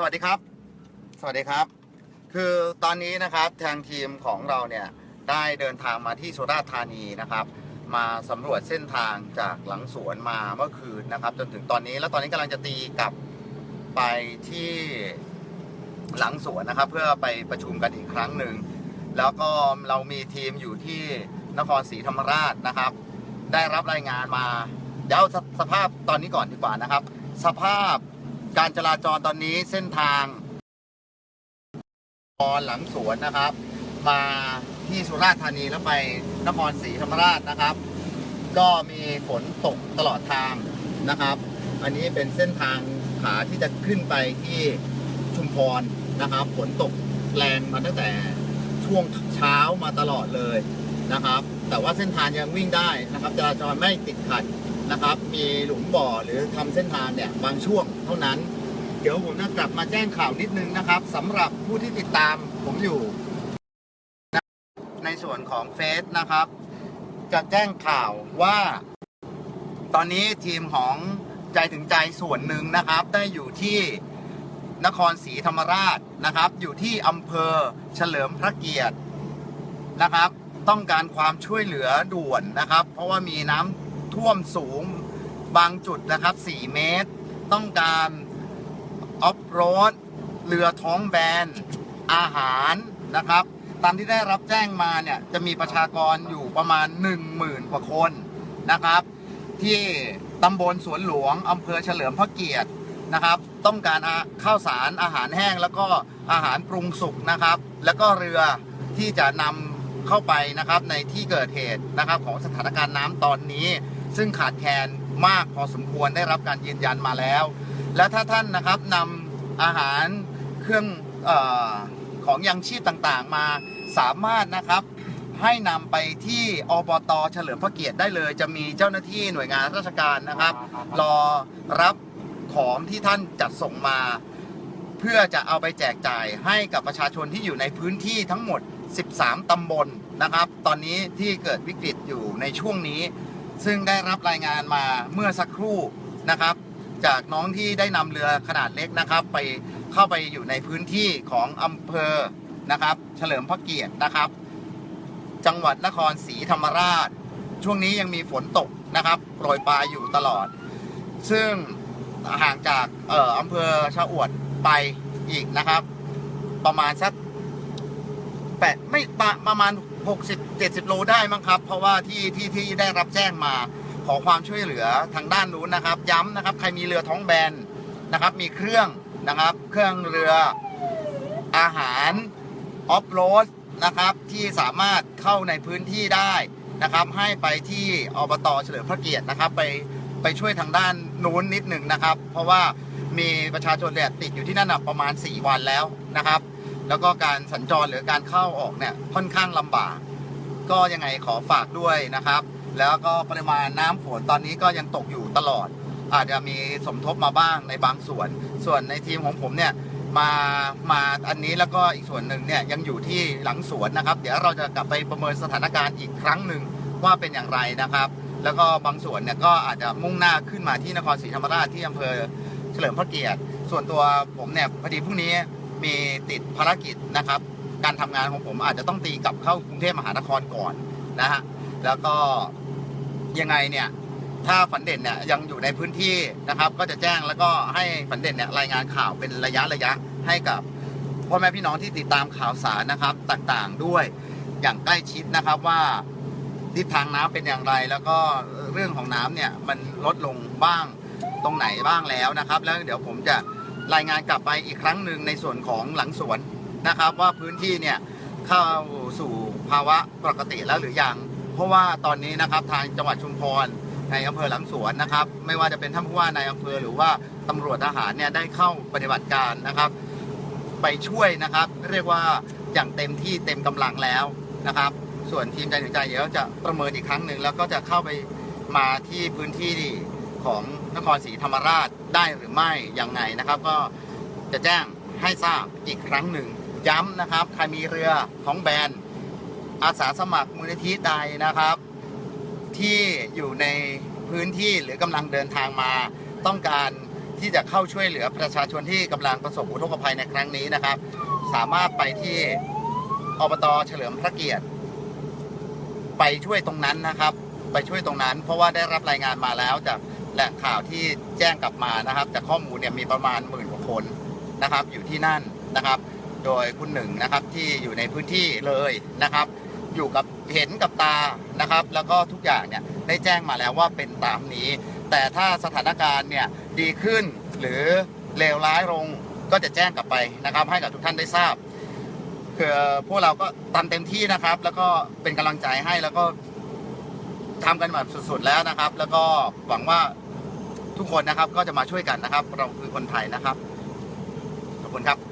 สวัสดีครับ สวัสดีครับ คือตอนนี้นะครับทางทีมของเราเนี่ยได้เดินทางมาที่สุราษฎร์ธานีนะครับ มาสำรวจเส้นทางจากหลังสวนมาเมื่อคืนนะครับ จนถึงตอนนี้แล้วตอนนี้กำลังจะตีกลับไปที่หลังสวนนะครับ เพื่อไปประชุมกันอีกครั้งหนึ่งแล้วก็เรามีทีมอยู่ที่นครศรีธรรมราชนะครับ ได้รับรายงานมาเดี๋ยวสสภาพตอนนี้ก่อนดีกว่านะครับ สภาพ การจราจรตอนนี้เส้นทางตอหลังสวนนะครับ มาที่สุราษฎร์ธานีแล้วไปนครศรีธรรมราชนะครับ ก็มีฝนตกตลอดทางนะครับ อันนี้เป็นเส้นทางขาที่จะขึ้นไปที่ชุมพรนะครับ ฝนตกแรงมาตั้งแต่ช่วงเช้ามาตลอดเลยนะครับ แต่ว่าเส้นทางยังวิ่งได้นะครับจราจรไม่ติดขัด นะครับ มีหลุมบ่อหรือทำเส้นทางเนี่ยบางช่วงเท่านั้น เดี๋ยวผมจะกลับมาแจ้งข่าวนิดนึงนะครับสำหรับผู้ที่ติดตามผมอยู่ในส่วนของเฟซนะครับ จะแจ้งข่าวว่า ตอนนี้ทีมของใจถึงใจส่วนหนึ่งนะครับ ได้อยู่ที่นครศรีธรรมราชนะครับ อยู่ที่อำเภอเฉลิมพระเกียรตินะครับ ต้องการความช่วยเหลือด่วนนะครับ เพราะว่ามีน้ำ ท่วมสูงบางจุดนะครับ 4 เมตร ต้องการออฟโรดเรือท้องแบน อาหารนะครับ ตามที่ได้รับแจ้งมาเนี่ย จะมีประชากรอยู่ประมาณ 10,000 กว่าคนนะครับ ที่ตำบลสวนหลวงอำเภอเฉลิมพระเกียรตินะครับ ต้องการข้าวสารอาหารแห้งแล้วก็อาหารปรุงสุกนะครับ แล้วก็เรือที่จะนำเข้าไปนะครับในที่เกิดเหตุนะครับของสถานการณ์น้ำตอนนี้ ซึ่งขาดแคลนมากพอสมควรได้รับการยืนยันมาแล้ว และถ้าท่านนะครับนำอาหารเครื่องเออของยังชีพต่างๆ มาสามารถนะครับให้นำไปที่อบตเฉลิมพระเกียรติได้เลย จะมีเจ้าหน้าที่หน่วยงานราชการนะครับ รอรับของที่ท่านจัดส่งมา เพื่อจะเอาไปแจกจ่ายให้กับประชาชนที่อยู่ในพื้นที่ทั้งหมด 13 ตำบลนะครับ ตอนนี้ที่เกิดวิกฤตอยู่ในช่วงนี้ ซึ่งได้รับรายงานมาเมื่อสักครู่นะครับ จากน้องที่ได้นำเรือขนาดเล็กนะครับ ไปเข้าไปอยู่ในพื้นที่ของอำเภอนะครับ เฉลิมพระเกียรตินะครับ จังหวัดนครศรีธรรมราช ช่วงนี้ยังมีฝนตกนะครับโปรยปลายอยู่ตลอด ซึ่งห่างจากเอ่ออำเภอชะอวดไปอีกนะครับ ประมาณสักแปดไม่ประประมาณ 60 70 โลได้มั้งครับ เพราะว่าที่ที่ที่ได้รับแจ้งมาขอความช่วยเหลือทางด้านนู้นนะครับ ย้ำนะครับ ใครมีเรือท้องแบนนะครับ มีเครื่องนะครับ เครื่องเรืออาหารออฟโรดนะครับ ที่สามารถเข้าในพื้นที่ได้นะครับ ให้ไปที่อบตเฉลิมพระเกียรตินะครับ ไปไปช่วยทางด้านนู้นนิดหนึ่งนะครับ เพราะว่ามีประชาชนเนี่ยติดอยู่ที่นั่นนะประมาณ 4 วันแล้วนะครับ แล้วก็การสัญจรหรือการเข้าออกเนี่ยค่อนข้างลำบาก ก็ยังไงขอฝากด้วยนะครับ แล้วก็ปริมาณน้ำฝนตอนนี้ก็ยังตกอยู่ตลอด อาจจะมีสมทบมาบ้างในบางส่วน ส่วนในทีมของผมเนี่ยมามาอันนี้แล้วก็อีกส่วนหนึ่งเนี่ยยังอยู่ที่หลังสวนนะครับ เดี๋ยวเราจะกลับไปประเมินสถานการณ์อีกครั้งหนึ่งว่าเป็นอย่างไรนะครับ แล้วก็บางส่วนเนี่ยก็อาจจะมุ่งหน้าขึ้นมาที่นครศรีธรรมราชที่อำเภอเฉลิมพระเกียรติ ส่วนตัวผมเนี่ยพอดีพรุ่งนี้ มีติดภารกิจนะครับ การทำงานของผมอาจจะต้องตีกลับเข้ากรุงเทพมหานครก่อนนะฮะแล้วก็ยังไงเนี่ยถ้าฝันเด่นเนี่ยยังอยู่ในพื้นที่นะครับ ก็จะแจ้งแล้วก็ให้ฝันเด่นเนี่ยรายงานข่าวเป็นระยะระยะให้กับพ่อแม่พี่น้องที่ติดตามข่าวสารนะครับต่างๆด้วยอย่างใกล้ชิดนะครับว่าทิศทางน้ำเป็นอย่างไร แล้วก็เรื่องของน้ำเนี่ยมันลดลงบ้างตรงไหนบ้างแล้วนะครับ แล้วเดี๋ยวผมจะ รายงานกลับไปอีกครั้งหนึ่งในส่วนของหลังสวนนะครับ ว่าพื้นที่เนี่ยเข้าสู่ภาวะปกติแล้วหรือยัง เพราะว่าตอนนี้นะครับทางจังหวัดชุมพรในอำเภอหลังสวนนะครับ ไม่ว่าจะเป็นท่านผู้ว่าในอำเภอหรือว่าตำรวจทหารเนี่ยได้เข้าปฏิบัติการนะครับ ไปช่วยนะครับ เรียกว่าอย่างเต็มที่เต็มกำลังแล้วนะครับ ส่วนทีมใจถึงใจเดี๋ยวจะประเมินอีกครั้งหนึ่งแล้วก็จะเข้าไปมาที่พื้นที่ ของนครศรีธรรมราชได้หรือไม่ยังไงนะครับ ก็จะแจ้งให้ทราบอีกครั้งหนึ่งย้ำนะครับใครมีเรือของแบรนด์อาสาสมัครมูลนิธิใดนะครับ ที่อยู่ในพื้นที่หรือกำลังเดินทางมาต้องการที่จะเข้าช่วยเหลือประชาชนที่กำลังประสบอุทกภัยในครั้งนี้นะครับ สามารถไปที่อบตเฉลิมพระเกียรติ ไปช่วยตรงนั้นนะครับ ไปช่วยตรงนั้น เพราะว่าได้รับรายงานมาแล้วจาก แหล่งข่าวที่แจ้งกลับมานะครับจากข้อมูลเนี่ยมีประมาณหมื่นกว่าคนนะครับ อยู่ที่นั่นนะครับ โดยคุณหนึ่งนะครับที่อยู่ในพื้นที่เลยนะครับ อยู่กับเห็นกับตานะครับ แล้วก็ทุกอย่างเนี่ยได้แจ้งมาแล้วว่าเป็นตามนี้ แต่ถ้าสถานการณ์เนี่ยดีขึ้นหรือเลวร้ายลงก็จะแจ้งกลับไปนะครับ ให้กับทุกท่านได้ทราบคือพวกเราก็ทำเต็มที่นะครับ แล้วก็เป็นกำลังใจให้แล้วก็ทำกันแบบสุดๆแล้วนะครับ แล้วก็หวังว่า ทุกคนนะครับก็จะมาช่วยกันนะครับ เราคือคนไทยนะครับ ขอบคุณครับ